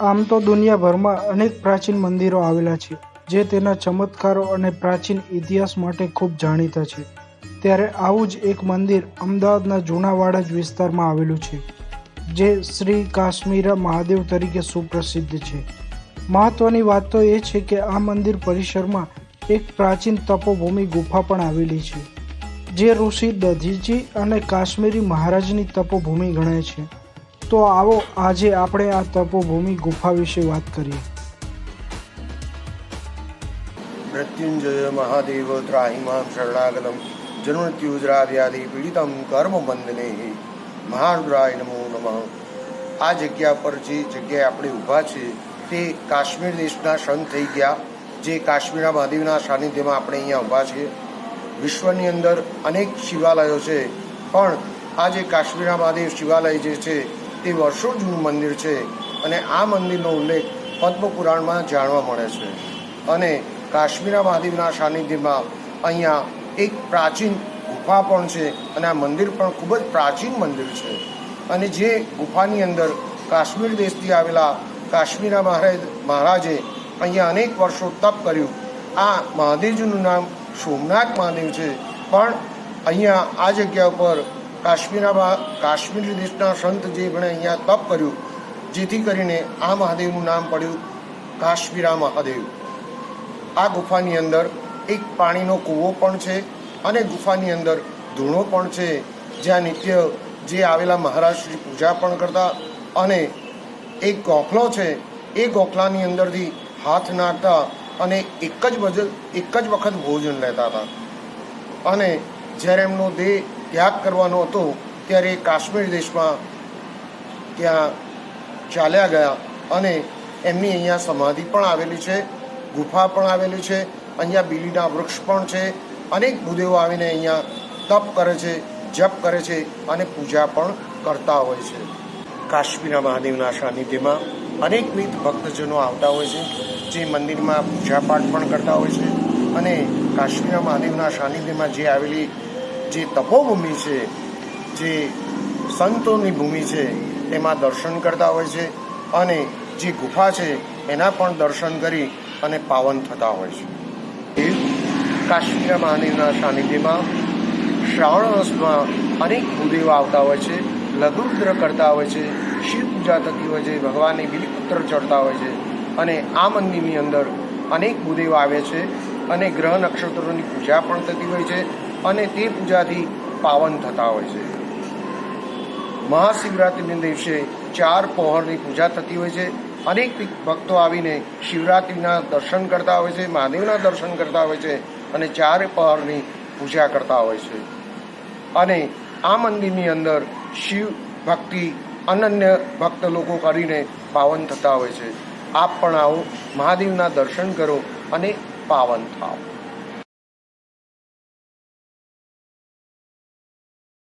આમ તો દુનિયાભરમાં અનેક પ્રાચીન મંદિરો આવેલા છે, જે તેના ચમત્કારો અને પ્રાચીન ઇતિહાસ માટે ખૂબ જાણીતા છે. ત્યારે આવું જ એક મંદિર અમદાવાદના જૂનાવાડા જ વિસ્તારમાં આવેલું છે, જે શ્રી કાશ્મીરા મહાદેવ તરીકે સુપ્રસિદ્ધ છે. મહત્વની વાત તો એ છે કે આ મંદિર પરિસરમાં એક પ્રાચીન તપોભૂમિ ગુફા પણ આવેલી છે, જે ઋષિ દધીજી અને કાશ્મીરી મહારાજની તપોભૂમિ ગણાય છે. તો આવો, આજે આપણે આ તપોભૂમિ ગુફા વિશે વાત કરીએ. મૃત્યુંજય મહાદેવ ત્રાહિમામ શરણાગતમ જન્મત્યુજરાવ્યાધિ પીડિતમ કર્મ બંધને મહારુદ્રાય નમો નમઃ. આ જગ્યા પર જે જગ્યાએ આપણે ઊભા છે, તે કાશ્મીર દેશના સંત થઈ ગયા, જે કાશ્મીરના મહાદેવના સાનિધ્યમાં આપણે અહીંયા ઊભા છીએ. વિશ્વની અંદર અનેક શિવાલયો છે, પણ આ જે કાશ્મીરના મહાદેવ શિવાલય જે છે તે વર્ષો જૂનું મંદિર છે અને આ મંદિરનો ઉલ્લેખ પદ્મપુરાણમાં જાણવા મળે છે. અને કાશ્મીરા મહાદેવના સાનિધ્યમાં અહીંયા એક પ્રાચીન ગુફા પણ છે અને આ મંદિર પણ ખૂબ જ પ્રાચીન મંદિર છે. અને જે ગુફાની અંદર કાશ્મીર દેશથી આવેલા કાશ્મીરા મહારાજ મહારાજે અહીંયા અનેક વર્ષો તપ કર્યું. આ મહાદેવજીનું નામ સોમનાથ મહાદેવ છે. પણ અહીંયા આ જગ્યા ઉપર કાશ્મીરામાં કાશ્મીર દેશના સંત જે એમણે અહીંયા તપ કર્યું, જેથી કરીને આ મહાદેવનું નામ પડ્યું કાશ્મીરા મહાદેવ. આ ગુફાની અંદર એક પાણીનો કૂવો પણ છે અને ગુફાની અંદર ધૂણો પણ છે. જ્યાં નિત્ય જે આવેલા મહારાજ શ્રી પૂજા પણ કરતા અને એક ગોખલો છે, એ ગોખલાની અંદરથી હાથ નાખતા અને એક જ એક જ વખત ભોજન લેતા હતા. અને જ્યારે એમનો દેહ ત્યાગ કરવાનો હતો, ત્યારે કાશ્મીર દેશમાં ત્યાં ચાલ્યા ગયા અને એમની અહીંયા સમાધિ પણ આવેલી છે, ગુફા પણ આવેલી છે, અહીંયા બીલીના વૃક્ષ પણ છે, અનેક ભૂદેવો આવીને અહીંયા તપ કરે છે, જપ કરે છે અને પૂજા પણ કરતા હોય છે. કાશ્મીરા મહાદેવના સાનિધ્યમાં અનેકવિધ ભક્તજનો આવતા હોય છે, જે મંદિરમાં પૂજાપાઠ પણ કરતા હોય છે અને કાશ્મીરા મહાદેવના સાનિધ્યમાં જે આવેલી જે તપોભૂમિ છે, જે સંતોની ભૂમિ છે, એમાં દર્શન કરતા હોય છે અને જે ગુફા છે, એના પણ દર્શન કરી અને પાવન થતા હોય છે. કાશ્મીર મહાદેવના સાનિધ્યમાં શ્રાવણ માસમાં અનેક ભૂદેવો આવતા હોય છે લઘુરુદ્ર કરતા હોય છે શિવ પૂજા થતી હોય છે, ભગવાનને બિલીપુત્ર ચડતા હોય છે અને આ મંદિરની અંદર અનેક ભૂદેવો આવે છે અને ગ્રહ નક્ષત્રોની પૂજા પણ થતી હોય છે અને તે પૂજાથી પાવન થતા હોય છે. મહાશિવરાત્રિના દિવસે ચાર પહોરની પૂજા થતી હોય છે. અનેક ભક્તો આવીને શિવરાત્રિના દર્શન કરતા હોય છે, મહાદેવના દર્શન કરતા હોય છે અને ચાર પહોરની પૂજા કરતા હોય છે. અને આ મંદિરની અંદર શિવ ભક્તિ, અનન્ય ભક્ત લોકો કરીને પાવન થતા હોય છે. આપ પણ આવો, મહાદેવના દર્શન કરો અને પાવન થાઓ